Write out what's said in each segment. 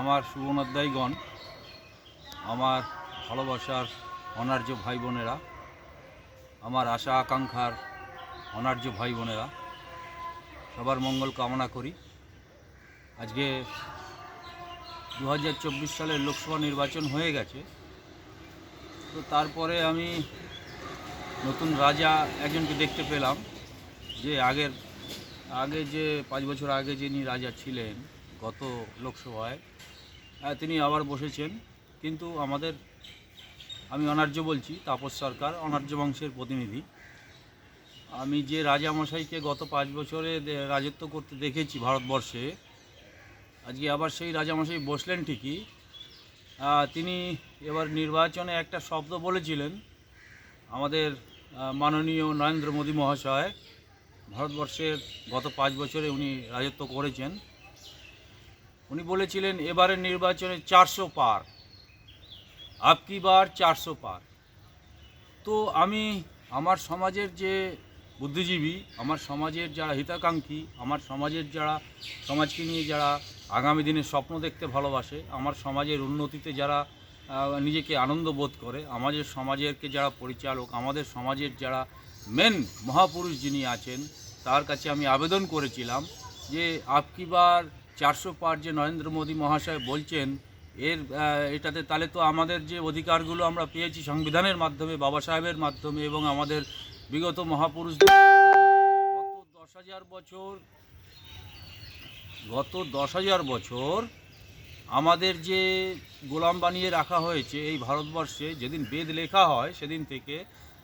আমার শুভনোধ্যায়গণ আমার ভালোবাসার অনার্য ভাই বোনেরা আমার আশা আকাঙ্ক্ষার অনার্য ভাই বোনেরা সবার মঙ্গল কামনা করি। আজকে দু হাজার চব্বিশ সালের লোকসভা নির্বাচন হয়ে গেছে। তো তারপরে আমি নতুন রাজা একজনকে দেখতে পেলাম, যে আগের, আগে যে পাঁচ বছর আগে যিনি রাজা ছিলেন গত লোকসভায় তিনি আবার বসেছেন। কিন্তু আমাদের, আমি অনার্য বলছি, তাপস সরকার অনার্য বংশের প্রতিনিধি। আমি যে রাজামশাইকে গত পাঁচ বছরে রাজত্ব করতে দেখেছি ভারতবর্ষে, আজকে আবার সেই রাজামশাই বসলেন ঠিকই। তিনি এবার নির্বাচনে একটা শব্দ বলেছিলেন আমাদের মাননীয় নরেন্দ্র মোদী মহাশয়, ভারতবর্ষের গত পাঁচ বছরে উনি রাজত্ব করেছেন। উনি বলেছিলেন, এবারের নির্বাচনে চারশো পার। আপকি বার চারশো পার? তো আমি আমার সমাজের যে বুদ্ধিজীবী, আমার সমাজের যারা হিতাকাঙ্ক্ষী, আমার সমাজের যারা, সমাজকে নিয়ে যারা আগামী দিনে স্বপ্ন দেখতে ভালোবাসে, আমার সমাজের উন্নতিতে যারা নিজেকে আনন্দ বোধ করে, আমাদের সমাজেরকে যারা পরিচালক, আমাদের সমাজের যারা মেন মহাপুরুষ যিনি আছেন, তার কাছে আমি আবেদন করেছিলাম যে আপকিবার চারশো পার যে নরেন্দ্র মোদী মহাশয় বলছেন, এর এটাতে তাহলে তো আমাদের যে অধিকারগুলো আমরা পেয়েছি সংবিধানের মাধ্যমে, বাবা সাহেবের মাধ্যমে এবং আমাদের বিগত মহাপুরুষদের গত দশ হাজার বছর, গত দশ হাজার বছর আমাদের যে গোলাম বানিয়ে রাখা হয়েছে এই ভারতবর্ষে, যেদিন বেদ লেখা হয় সেদিন থেকে,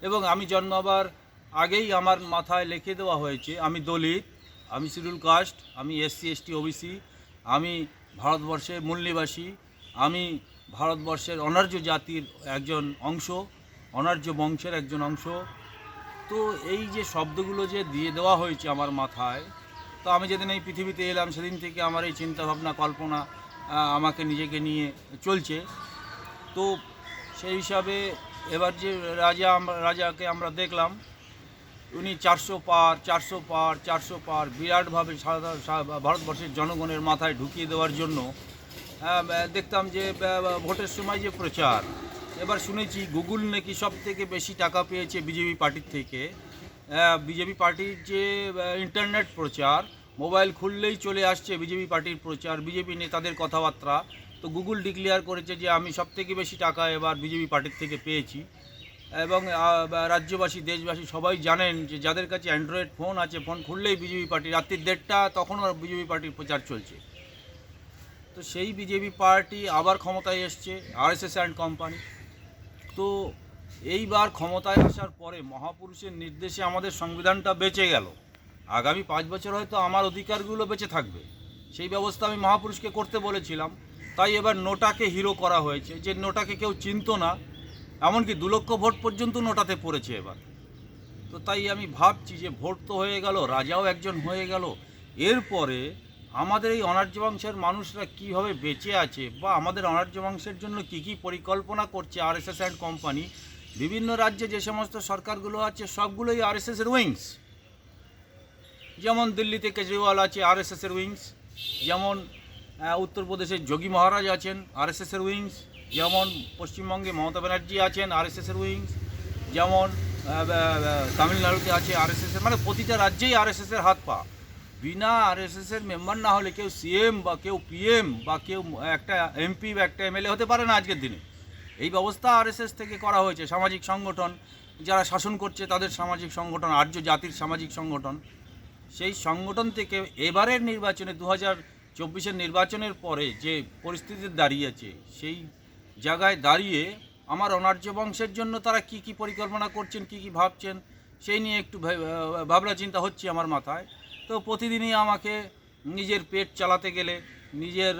এবং আমি জন্মাবার আগেই আমার মাথায় লিখে দেওয়া হয়েছে, আমি দলিত আমি শিডিউল কাস্ট, আমি এসসি এসটি ওবিসি আমি ভারতবর্ষের মূল নিবাসী আমি ভারতবর্ষের অনার্য জাতির একজন অংশ, অনার্য বংশের একজন অংশ। তো এই যে শব্দগুলো যে দিয়ে দেওয়া হয়েছে আমার মাথায়, তো আমি যেদিন এই পৃথিবীতে এলাম সেদিন থেকে আমার এই চিন্তাভাবনা, কল্পনা আমাকে নিজেকে নিয়ে চলছে। তো সেই হিসাবে এবার যে রাজা রাজাকে আমরা দেখলাম উনি চারশো পার চারশো পার চারশো পার বিরাটভাবে সারা ভারতবর্ষের জনগণের মাথায় ঢুকিয়ে দেওয়ার জন্য দেখতাম যে ভোটের সময় যে প্রচার, এবার শুনেছি গুগল নাকি সব থেকে বেশি টাকা পেয়েছে বিজেপি পার্টির থেকে। বিজেপি পার্টির যে ইন্টারনেট প্রচার, মোবাইল খুললেই চলে আসছে বিজেপি পার্টির প্রচার, বিজেপি নেতাদের কথাবার্তা। তো গুগল ডিক্লেয়ার করেছে যে, আমি সব থেকে বেশি টাকা এবার বিজেপি পার্টির থেকে পেয়েছি। এবং রাজ্যবাসী, দেশবাসী সবাই জানেন যে যাদের কাছে অ্যান্ড্রয়েড ফোন আছে, ফোন খুললেই বিজেপি পার্টি রাত্রির দেড়টা তখনও বিজেপি পার্টির প্রচার চলছে। তো সেই বিজেপি পার্টি আবার ক্ষমতায় এসছে, আরএসএস অ্যান্ড কোম্পানি। তো এইবার ক্ষমতায় আসার পরে মহাপুরুষের নির্দেশে আমাদের সংবিধানটা বেঁচে গেল। আগামী পাঁচ বছর হয়তো আমার অধিকারগুলো বেঁচে থাকবে। সেই ব্যবস্থা আমি মহাপুরুষকে করতে বলেছিলাম। তাই এবার নোটাকে হিরো করা হয়েছে। যে নোটাকে কেউ চিনতো না এমনকি দু লক্ষ ভোট পর্যন্ত নোটাতে পড়েছে এবার। তো তাই আমি ভাবছি যে ভোট তো হয়ে গেল, রাজাও একজন হয়ে গেল। এরপরে আমাদের এই অনার্য বংশের মানুষরা কীভাবে বেঁচে আছে বা আমাদের অনার্য বংশের জন্য কী কী পরিকল্পনা করছে আরএসএস অ্যান্ড কোম্পানি, বিভিন্ন রাজ্যে যে সমস্ত সরকারগুলো আছে সবগুলোই আরএসএসের উইংস। যেমন দিল্লিতে কেজরিওয়াল আছে আরএসএসের উইংস, যেমন উত্তরপ্রদেশের যোগী মহারাজ আছেন আরএসএসের উইংস যেমন পশ্চিমবঙ্গে মমতা ব্যানার্জি আছেন, আরএসএসের উইংস, যেমন তামিলনাড়ুতে আছে আরএসএসের মানে প্রতিটা রাজ্যেই আরএসএসের হাত পা। বিনা আরএসএসের মেম্বার না হলে কেউ সিএম বা কেউ পিএম বা কেউ একটা এমপি বা একটা এমএলএ হতে পারে না আজকের দিনে। এই ব্যবস্থা আরএসএস থেকে করা হয়েছে। সামাজিক সংগঠন, যারা শাসন করছে তাদের সামাজিক সংগঠন, আর্য জাতির সামাজিক সংগঠন। সেই সংগঠন থেকে এবারের নির্বাচনে দু হাজার চব্বিশের নির্বাচনের পরে যে পরিস্থিতি দাঁড়িয়েছে, সেই জায়গায় দাঁড়িয়ে আমার অনার্য বংশের জন্য তারা কি কি পরিকল্পনা করছেন, কি কি ভাবছেন, সেই নিয়ে একটু ভাবনা চিন্তা হচ্ছে আমার মাথায়। তো প্রতিদিনই আমাকে নিজের পেট চালাতে গেলে, নিজের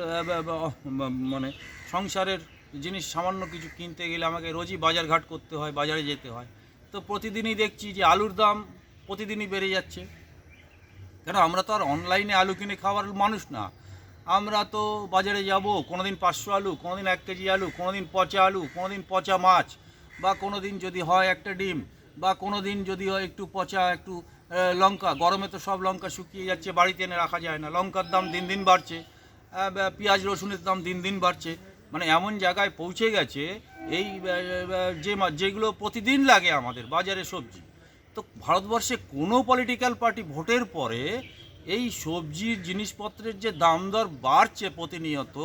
মানে সংসারের জিনিস সামান্য কিছু কিনতে গেলে আমাকে রোজই বাজারঘাট করতে হয়, বাজারে যেতে হয়। তো প্রতিদিনই দেখছি যে আলুর দাম প্রতিদিনই বেড়ে যাচ্ছে। কেন? আমরা তো আর অনলাইনে আলু কিনে খাওয়ার মানুষ না। আমরা তো বাজারে যাব, কোনোদিন পাঁচশো আলু, কোনোদিন এক কেজি আলু, কোনোদিন পচা আলু, কোনোদিন পচা মাছ, বা কোনোদিন যদি হয় একটা ডিম, বা কোনোদিন যদি হয় একটু পচা, একটু লঙ্কা। গরমে তো সব লঙ্কা শুকিয়ে যাচ্ছে, বাড়িতে এনে রাখা যায় না। লঙ্কার দাম দিন দিন বাড়ছে পেঁয়াজ, রসুনের দাম দিন দিন বাড়ছে। মানে এমন জায়গায় পৌঁছে গেছে, এই যে যেগুলো প্রতিদিন লাগে আমাদের বাজারে সবজি। তো ভারতবর্ষে কোনো পলিটিক্যাল পার্টি ভোটের পরে এই সবজির জিনিসপত্রের যে দাম দর বাড়ছে প্রতিনিয়ত,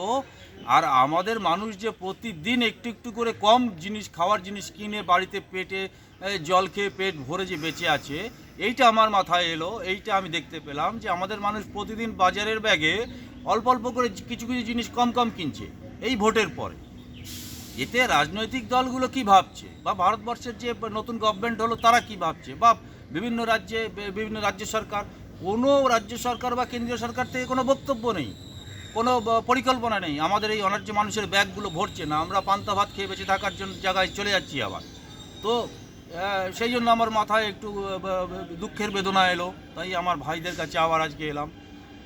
আর আমাদের মানুষ যে প্রতিদিন একটু একটু করে কম জিনিস, খাওয়ার জিনিস কিনে বাড়িতে পেটে জল খেয়ে পেট ভরে যে বেঁচে আছে, এইটা আমার মাথায় এলো, এইটা আমি দেখতে পেলাম যে আমাদের মানুষ প্রতিদিন বাজারের ব্যাগে অল্প অল্প করে কিছু কিছু জিনিস কম কম কিনছে, এই ভোটের পরে। এতে রাজনৈতিক দলগুলো কি ভাবছে? বা ভারতবর্ষের যে নতুন গভর্নমেন্ট হলো, তারা কি ভাবছে? বা বিভিন্ন রাজ্যে, বিভিন্ন রাজ্য সরকার কোনো রাজ্য সরকার বা কেন্দ্রীয় সরকার থেকে কোনো বক্তব্য নেই, কোনো পরিকল্পনা নেই। আমাদের এই অনার্য মানুষের ব্যাগগুলো ভরছে না, আমরা পান্তা ভাত খেয়ে বেঁচে থাকার জন্য জায়গায় চলে যাচ্ছি আবার। তো সেই জন্য আমার মাথায় একটু দুঃখের বেদনা এলো, তাই আমার ভাইদের কাছে আবার আজকে এলাম।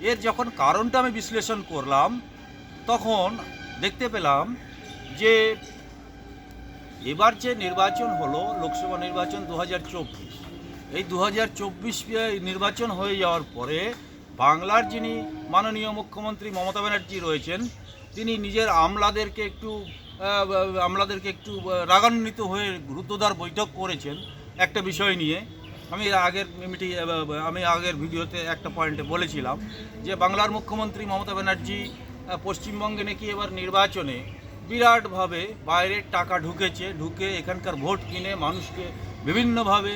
এর যখন কারণটা আমি বিশ্লেষণ করলাম, তখন দেখতে পেলাম যে, এবার যে নির্বাচন হলো, লোকসভা নির্বাচন দু হাজার চব্বিশ এই দু হাজার চব্বিশ নির্বাচন হয়ে যাওয়ার পরে বাংলার যিনি মাননীয় মুখ্যমন্ত্রী মমতা ব্যানার্জি রয়েছেন, তিনি নিজের আমলাদেরকে একটু আমলাদেরকে একটু রাগান্বিত হয়ে গুরুত্বদার বৈঠক করেছেন একটা বিষয় নিয়ে। আমি আগের মিটি আমি আগের ভিডিওতে একটা পয়েন্টে বলেছিলাম যে বাংলার মুখ্যমন্ত্রী মমতা ব্যানার্জি পশ্চিমবঙ্গে নাকি এবার নির্বাচনে বিরাটভাবে বাইরের টাকা ঢুকেছে, ঢুকে এখানকার ভোট কিনে মানুষকে বিভিন্নভাবে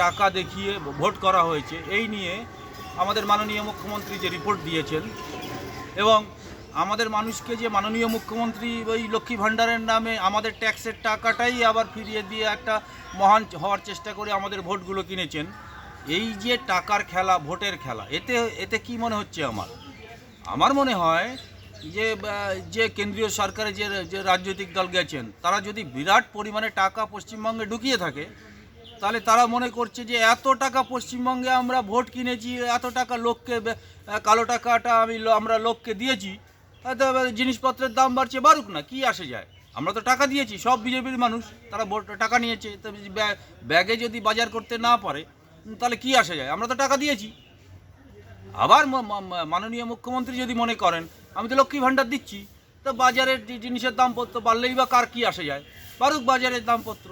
টাকা দেখিয়ে ভোট করা হয়েছে। এই নিয়ে আমাদের মাননীয় মুখ্যমন্ত্রী যে রিপোর্ট দিয়েছেন এবং আমাদের মানুষকে যে মাননীয় মুখ্যমন্ত্রী ওই লক্ষ্মী ভাণ্ডারের নামে আমাদের ট্যাক্সের টাকাটাই আবার ফিরিয়ে দিয়ে একটা মহান হওয়ার চেষ্টা করে আমাদের ভোটগুলো কিনেছেন, এই যে টাকার খেলা, ভোটের খেলা, এতে এতে কি মনে হচ্ছে আমার? আমার মনে হয় যে যে কেন্দ্রীয় সরকারে যে যে রাজনৈতিক দল গেছেন, তারা যদি বিরাট পরিমাণে টাকা পশ্চিমবঙ্গে ঢুকিয়ে থাকে তাহলে তারা মনে করছে যে এত টাকা পশ্চিমবঙ্গে আমরা ভোট কিনেছি, এত টাকা লোককে কালো টাকাটা আমি আমরা লোককে দিয়েছি জিনিসপত্রের দাম বাড়ছে, বাড়ুক না, কি আসে যায়? আমরা তো টাকা দিয়েছি, সব বিজেপির মানুষ, তারা ভোট, টাকা নিয়েছে ব্যাগ- যদি বাজার করতে না পারে তাহলে কি আসে যায়? আমরা তো টাকা দিয়েছি। আবার মাননীয় মুখ্যমন্ত্রী যদি মনে করেন, আমি তো লক্ষ্মী ভাণ্ডার দিচ্ছি, তো বাজারের জিনিসের দামপত্র বাড়লেই বা কার কি আসে যায়? বাড়ুক বাজারের দামপত্র।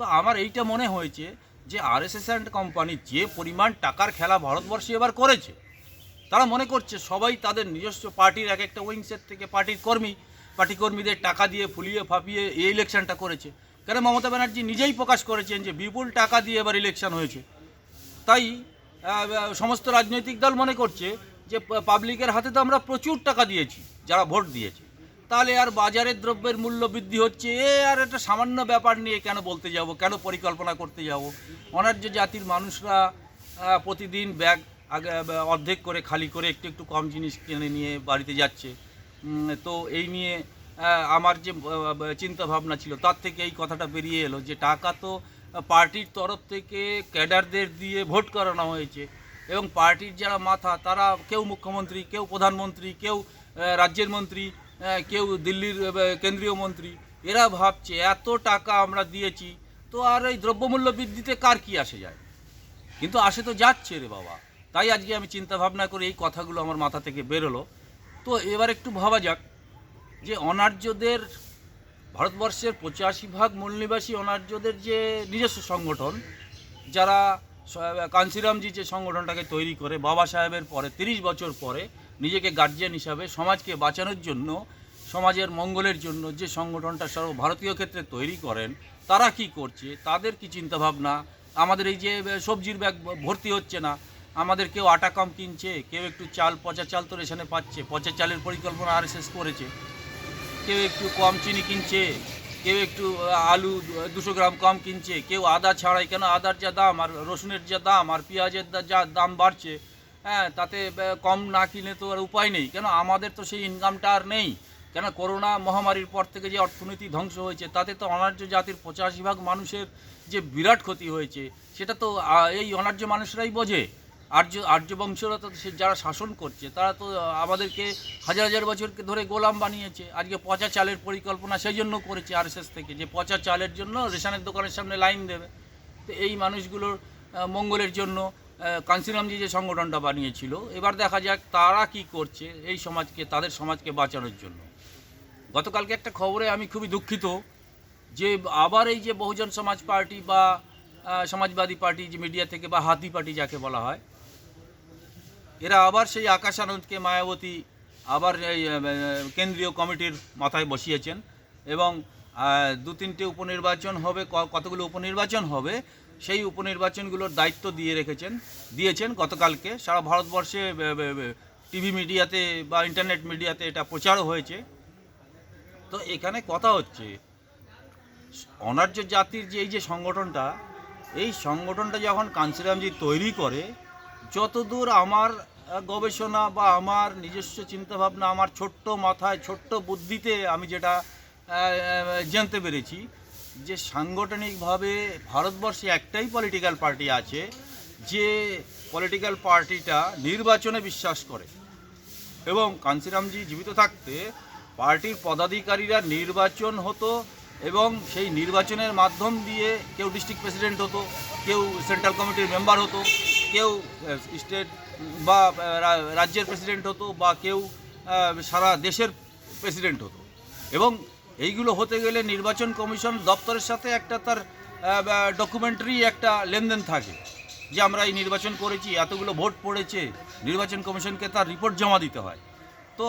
তো আমার এইটা মনে হয়েছে যে আরএসএস অ্যান্ড কোম্পানি যে পরিমাণ টাকার খেলা ভারতবর্ষে এবার করেছে, তারা মনে করছে সবাই তাদের নিজস্ব পার্টির এক একটা উইংসের থেকে পার্টির কর্মী, পার্টি কর্মীদের টাকা দিয়ে ফুলিয়ে ফাঁপিয়ে এই ইলেকশনটা করেছে। কেন মমতা ব্যানার্জি নিজেই প্রকাশ করেছেন যে বিপুল টাকা দিয়ে এবার ইলেকশন হয়েছে। তাই সমস্ত রাজনৈতিক দল মনে করছে যে পাবলিকের হাতে তো আমরা প্রচুর টাকা দিয়েছি, যারা ভোট দিয়েছে। তাহলে আর বাজারের দ্রব্যের মূল্য বৃদ্ধি হচ্ছে? এ আর একটা সামান্য ব্যাপার নিয়ে কেন বলতে যাব? কেন পরিকল্পনা করতে যাব? অনার্য জাতির মানুষরা প্রতিদিন ব্যাগ আগে অর্ধেক করে খালি করে একটু একটু কম জিনিস কিনে নিয়ে বাড়িতে যাচ্ছে। তো এই নিয়ে আমার যে চিন্তা ভাবনা ছিল, তার থেকে এই কথাটা বেরিয়ে এলো যে টাকা তো পার্টির তরফ থেকে ক্যাডারদের দিয়ে ভোট করানো হয়েছে এবং পার্টির যারা মাথা, তারা কেউ মুখ্যমন্ত্রী, কেউ প্রধানমন্ত্রী, কেউ রাজ্যের মন্ত্রী কেউ দিল্লির কেন্দ্রীয় মন্ত্রী, এরা ভাবছে এত টাকা আমরা দিয়েছি, তো আর এই দ্রব্যমূল্য বৃদ্ধিতে কার কি আসে যায়? কিন্তু আসে তো যাচ্ছে রে বাবা। তাই আজকে আমি চিন্তা ভাবনা করে এই কথাগুলো আমার মাথা থেকে বেরোলো। তো এবার একটু ভাবা যাক যে অনার্যদের, ভারতবর্ষের পঁচাশি ভাগ মূল নিবাসী অনার্যদের যে নিজস্ব সংগঠন, যারা কাঞ্চিরামজি যে সংগঠনটাকে তৈরি করে, বাবা সাহেবের পরে, তিরিশ বছর পরে নিজেকে গার্জিয়ান হিসাবে সমাজকে বাঁচানোর জন্য, সমাজের মঙ্গলের জন্য যে সংগঠনটা সর্বভারতীয় ক্ষেত্রে তৈরি করেন, তারা কি করছে? তাদের কি চিন্তাভাবনা? আমাদের এই যে সবজির ব্যাগ ভর্তি হচ্ছে না, আমাদের কেউ আটা কম কিনছে, কেউ একটু চাল, পচা চাল তো রেশনে পাচ্ছে, পচা চালের পরিকল্পনা আরএসএস করেছে। কেউ একটু কম চিনি কিনছে, কেউ একটু আলু দুশো গ্রাম কম কিনছে, কেউ আদা ছাড়াই, কেন আদার যা দাম, আর রসুনের যা দাম, আর পেঁয়াজের যা দাম বাড়ছে হ্যাঁ তাতে কম না কিনে তো আর উপায় নেই। কেন? আমাদের তো সেই ইনকামটা আর নেই। কেন? করোনা মহামারীর পর থেকে যে অর্থনীতি ধ্বংস হয়েছে, তাতে তো অনার্য জাতির পঁচাশি ভাগ মানুষের যে বিরাট ক্ষতি হয়েছে, সেটা তো এই অনার্য মানুষরাই বোঝে। আর্য আর্য বংশরা তো সে, যারা শাসন করছে, তারা তো আমাদেরকে হাজার হাজার বছরকে ধরে গোলাম বানিয়েছে। আজকে পচা চালের পরিকল্পনা সেই জন্য করেছে আরএসএস থেকে, যে পচা চালের জন্য রেশনের দোকানের সামনে লাইন দেবে। তো এই মানুষগুলোর মঙ্গলের জন্য কাঞ্চিরামজি যে সংগঠনটা বানিয়েছিল, এবার দেখা যাক তারা কি করছে এই সমাজকে, তাদের সমাজকে বাঁচানোর জন্য। গতকালকে একটা খবরে আমি খুবই দুঃখিত যে আবার এই যে বহুজন সমাজ পার্টি বা সমাজবাদী পার্টি যে মিডিয়া থেকে বা হাতি পার্টি যাকে বলা হয়, এরা আবার সেই আকাশ আনন্দকে মায়াবতী আবার কেন্দ্রীয় কমিটির মাথায় বসিয়েছেন এবং দু তিনটে উপনির্বাচন হবে কতগুলো উপনির্বাচন হবে সেই উপনির্বাচনগুলোর দায়িত্ব দিয়ে রেখেছেন, দিয়েছেন গতকালকে। সারা ভারতবর্ষে টিভি মিডিয়াতে বা ইন্টারনেট মিডিয়াতে এটা প্রচারও হয়েছে। তো এখানে কথা হচ্ছে, অনার্য জাতির যে, এই যে সংগঠনটা, এই সংগঠনটা যখন কাঞ্চিরামজি তৈরি করে, যতদূর আমার গবেষণা বা আমার নিজস্ব চিন্তাভাবনা, আমার ছোট্ট মাথায়, ছোট্ট বুদ্ধিতে আমি যেটা জানতে পেরেছি যে সাংগঠনিকভাবে ভারতবর্ষে একটাই পলিটিক্যাল পার্টি আছে যে পলিটিক্যাল পার্টিটা নির্বাচনে বিশ্বাস করে। এবং কাঞ্চিরামজি জীবিত থাকতে পার্টির পদাধিকারীরা নির্বাচন হতো এবং সেই নির্বাচনের মাধ্যম দিয়ে কেউ ডিস্ট্রিক্ট প্রেসিডেন্ট হতো, কেউ সেন্ট্রাল কমিটির মেম্বার হতো, কেউ স্টেট বা রাজ্যের প্রেসিডেন্ট হতো বা কেউ সারা দেশের প্রেসিডেন্ট হতো। এবং এইগুলো হতে গেলে নির্বাচন কমিশন দপ্তরের সাথে একটা তার ডকুমেন্টারি একটা লেনদেন থাকে যে আমরা এই নির্বাচন করেছি, এতগুলো ভোট পড়েছে, নির্বাচন কমিশনকে তার রিপোর্ট জমা দিতে হয়। তো